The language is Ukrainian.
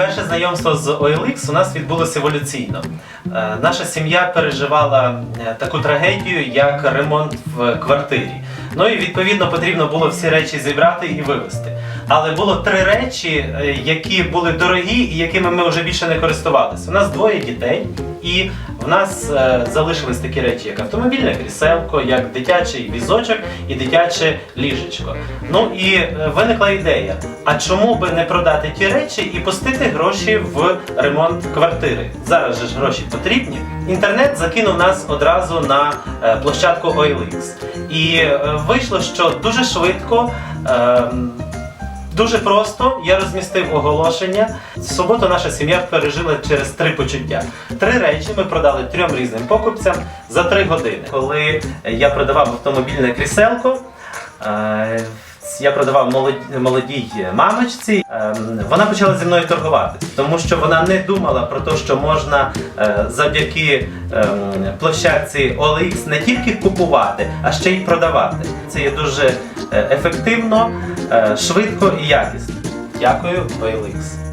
Перше знайомство з OLX у нас відбулося еволюційно. Е, Наша сім'я переживала е, таку трагедію, як ремонт в квартирі. Ну і відповідно потрібно було всі речі зібрати і вивезти. Але було три речі, е, які були дорогі і якими ми вже більше не користувалися. У нас двоє дітей, і в нас е, залишились такі речі, як автомобільне кріселко, як дитячий візочок і дитяче ліжечко. Ну і е, виникла ідея: а чому би не продати ті речі і пустити гроші в ремонт квартири? Зараз же ж гроші потрібні. Інтернет закинув нас одразу на е, площадку OLX. І е, вийшло, що дуже швидко. ем, Дуже просто я розмістив оголошення. В суботу наша сім'я пережила через три почуття. Три речі ми продали трьом різним покупцям за три години. Коли я продавав автомобільне кріселко, е, я продавав молодій, молодій мамочці. е, Вона почала зі мною торгувати, тому що вона не думала про те, що можна е, завдяки ем, площадці OLX не тільки купувати, а ще й продавати. Це є дуже е, ефективно, е, швидко і якісно. Дякую, OLX.